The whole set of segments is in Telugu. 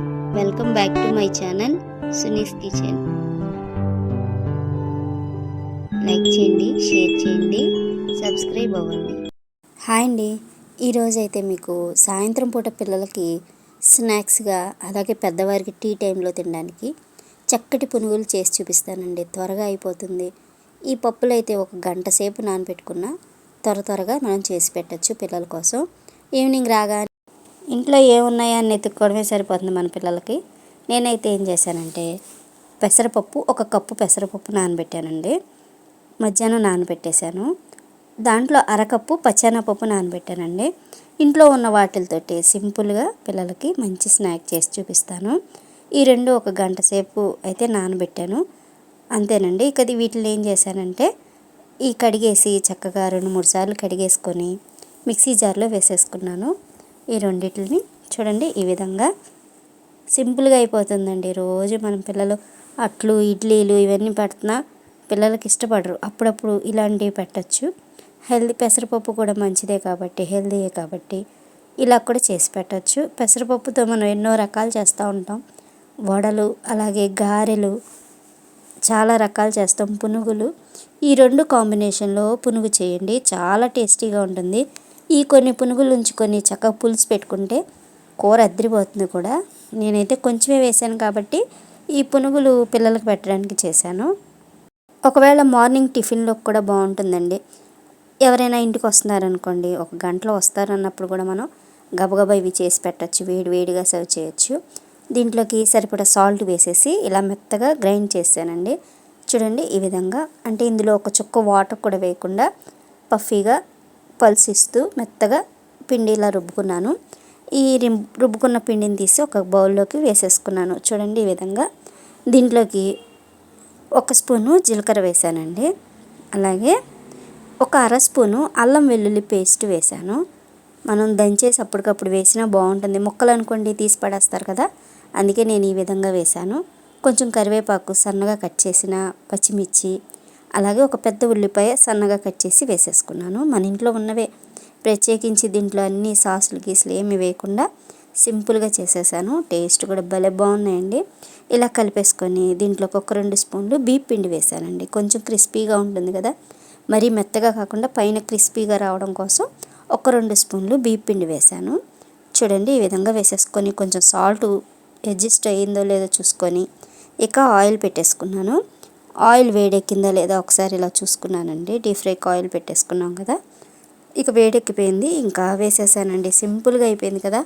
Welcome back to my channel Suni's kitchen like చేయండి షేర్ చేయండి సబ్స్క్రైబ్ అవ్వండి. హాయ్ అండి. ఈరోజు అయితే మీకు సాయంత్రం పూట పిల్లలకి స్నాక్స్గా అలాగే పెద్దవారికి టీ టైంలో తినడానికి చక్కటి పునుగులు చేసి చూపిస్తానండి. త్వరగా అయిపోతుంది. ఈ పప్పులు అయితే ఒక గంట సేపు నానబెట్టుకున్న త్వర త్వరగా మనం చేసి పెట్టచ్చు పిల్లల కోసం. ఈవినింగ్ రాగానే ఇంట్లో ఏమున్నాయా అని ఎత్తుక్కోవడమే సరిపోతుంది మన పిల్లలకి. నేనైతే ఏం చేశానంటే పెసరపప్పు ఒక కప్పు పెసరపప్పు నానబెట్టానండి. మధ్యాహ్నం నానబెట్టేశాను. దాంట్లో అరకప్పు పచ్చెనపప్పు నానబెట్టానండి. ఇంట్లో ఉన్న వాటితోటి సింపుల్గా పిల్లలకి మంచి స్నాక్ చేసి చూపిస్తాను. ఈ రెండు ఒక గంట సేపు అయితే నానబెట్టాను. అంతేనండి. ఇక అది వీటిని ఏం చేశానంటే ఈ కడిగేసి చక్కగా రెండు మూడు సార్లు కడిగేసుకొని మిక్సీ జార్లో వేసేసుకున్నాను. ఈ రెండింటిని చూడండి ఈ విధంగా సింపుల్గా అయిపోతుందండి. రోజు మనం పిల్లలు అట్లు ఇడ్లీలు ఇవన్నీ పెడుతున్నా పిల్లలకి ఇష్టపడరు. అప్పుడప్పుడు ఇలాంటివి పెట్టచ్చు. హెల్దీ పెసరపప్పు కూడా మంచిదే కాబట్టి హెల్దీయే కాబట్టి ఇలా కూడా చేసి పెట్టచ్చు. పెసరపప్పుతో మనం ఎన్నో రకాలు చేస్తూ ఉంటాం. వడలు అలాగే గారెలు చాలా రకాలు చేస్తాం. పునుగులు. ఈ రెండు కాంబినేషన్లో పునుగు చేయండి. చాలా టేస్టీగా ఉంటుంది. ఈ కొన్ని పునుగులు ఉంచుకొని చక్కగా పులుసు పెట్టుకుంటే కూర అద్దరిపోతుంది కూడా. నేనైతే కొంచెమే వేసాను కాబట్టి ఈ పునుగులు పిల్లలకు పెట్టడానికి చేశాను. ఒకవేళ మార్నింగ్ టిఫిన్లోకి కూడా బాగుంటుందండి. ఎవరైనా ఇంటికి వస్తున్నారనుకోండి ఒక గంటలో వస్తారన్నప్పుడు కూడా మనం గబగబా ఇవి చేసి పెట్టచ్చు వేడి వేడిగా సర్వ్ చేయొచ్చు. దీంట్లోకి సరిపడా సాల్ట్ వేసేసి ఇలా మెత్తగా గ్రైండ్ చేశానండి. చూడండి ఈ విధంగా. అంటే ఇందులో ఒక చుక్క వాటర్ కూడా వేయకుండా పఫీగా పల్సిస్తూ మెత్తగా పిండి ఇలా రుబ్బుకున్నాను. ఈ రుబ్బుకున్న పిండిని తీసి ఒక బౌల్లోకి వేసేసుకున్నాను. చూడండి ఈ విధంగా. దీంట్లోకి ఒక స్పూను జీలకర్ర వేసానండి. అలాగే ఒక అర స్పూను అల్లం వెల్లుల్లి పేస్ట్ వేసాను. మనం దంచేసి అప్పటికప్పుడు వేసినా బాగుంటుంది. ముక్కలు అనుకోండి తీసి పడేస్తారు కదా. అందుకే నేను ఈ విధంగా వేశాను కొంచెం కరివేపాకు సన్నగా కట్ చేసిన పచ్చిమిర్చి అలాగే ఒక పెద్ద ఉల్లిపాయ సన్నగా కట్ చేసి వేసేసుకున్నాను. మన ఇంట్లో ఉన్నవే. ప్రత్యేకించి దీంట్లో అన్ని సాసులు గీసులు ఏమి వేయకుండా సింపుల్గా చేసేసాను. టేస్ట్ కూడా భలే బాగున్నాయండి. ఇలా కలిపేసుకొని దీంట్లోకి ఒక రెండు స్పూన్లు బీప్ పిండి వేసానండి. కొంచెం క్రిస్పీగా ఉంటుంది కదా. మరీ మెత్తగా కాకుండా పైన క్రిస్పీగా రావడం కోసం ఒక రెండు స్పూన్లు బీప్ పిండి వేసాను. చూడండి ఈ విధంగా వేసేసుకొని కొంచెం సాల్ట్ అడ్జస్ట్ అయ్యిందో లేదో చూసుకొని ఇక ఆయిల్ పెట్టేసుకున్నాను. ఆయిల్ వేడెక్కిందా లేదా ఒకసారి ఇలా చూసుకున్నానండి. డీప్ ఫ్రైకి ఆయిల్ పెట్టేసుకున్నాం కదా. ఇక వేడెక్కిపోయింది. ఇంకా వేసేసానండి. సింపుల్గా అయిపోయింది కదా.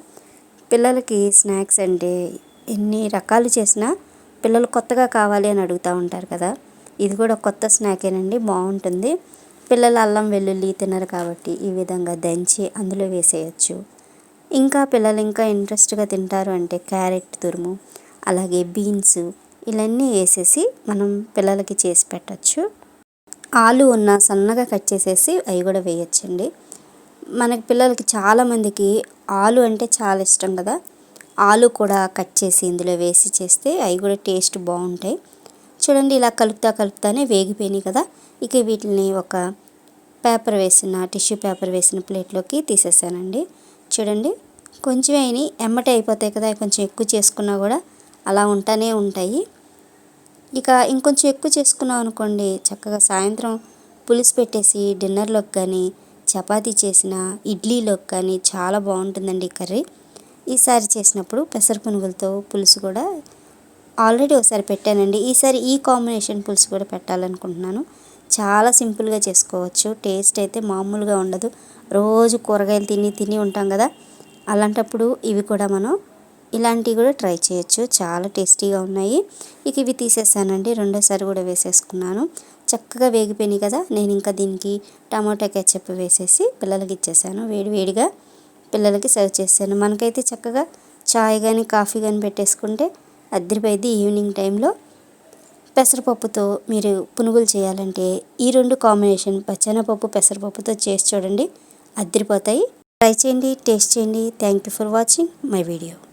పిల్లలకి స్నాక్స్ అంటే ఎన్ని రకాలు చేసినా పిల్లలు కొత్తగా కావాలి అని అడుగుతూ ఉంటారు కదా. ఇది కూడా కొత్త స్నాకేనండి. బాగుంటుంది. పిల్లలు అల్లం వెల్లుల్లి తినరు కాబట్టి ఈ విధంగా దంచి అందులో వేసేయచ్చు. ఇంకా పిల్లలు ఇంకా ఇంట్రెస్ట్గా తింటారు అంటే క్యారెట్ తురుము అలాగే బీన్స్ ఇవన్నీ వేసేసి మనం పిల్లలకి చేసి పెట్టచ్చు. ఆలు ఉన్న సన్నగా కట్ చేసేసి అవి కూడా వేయచ్చండి. మనకి పిల్లలకి చాలామందికి ఆలు అంటే చాలా ఇష్టం కదా. ఆలు కూడా కట్ చేసి ఇందులో వేసి చేస్తే అవి కూడా టేస్ట్ బాగుంటాయి. చూడండి ఇలా కలుపుతా కలుపుతానే వేగిపోయినాయి కదా. ఇక వీటిని ఒక పేపర్ వేసిన టిష్యూ పేపర్ వేసిన ప్లేట్లోకి తీసేసానండి. చూడండి కొంచెం అయినాయి. ఎమ్మటి అయిపోతాయి కదా. కొంచెం ఎక్కువ చేసుకున్నా కూడా అలా ఉంటానే ఉంటాయి. ఇక ఇంకొంచెం ఎక్కువ చేసుకున్నాం అనుకోండి చక్కగా సాయంత్రం పులుసు పెట్టేసి డిన్నర్లోకి కానీ చపాతీ చేసిన ఇడ్లీలోకి కానీ చాలా బాగుంటుందండి ఈ కర్రీ. ఈసారి చేసినప్పుడు పెసర పునుగులతో పులుసు కూడా ఆల్రెడీ ఒకసారి పెట్టానండి. ఈసారి ఈ కాంబినేషన్ పులుసు కూడా పెట్టాలనుకుంటున్నాను. చాలా సింపుల్గా చేసుకోవచ్చు. టేస్ట్ అయితే మామూలుగా ఉండదు. రోజు కూరగాయలు తిని తిని ఉంటాం కదా. అలాంటప్పుడు ఇవి కూడా మనం ఇలాంటివి కూడా ట్రై చేయొచ్చు. చాలా టేస్టీగా ఉన్నాయి. ఇక ఇవి తీసేసానండి. రెండోసారి కూడా వేసేసుకున్నాను. చక్కగా వేగిపోయినాయి కదా. నేను ఇంకా దీనికి టమాటా కెచ్చప్ వేసేసి పిల్లలకి ఇచ్చేసాను. వేడివేడిగా పిల్లలకి సర్వ్ చేశాను. మనకైతే చక్కగా చాయ్ కానీ కాఫీ కానీ పెట్టేసుకుంటే అద్దరిపోయింది ఈవినింగ్ టైంలో. పెసరపప్పుతో మీరు పునుగులు చేయాలంటే ఈ రెండు కాంబినేషన్ పచ్చనపప్పు పెసరపప్పుతో చేసి చూడండి. అద్దరిపోతాయి. ట్రై చేయండి టేస్ట్ చేయండి. Thank you for watching my video.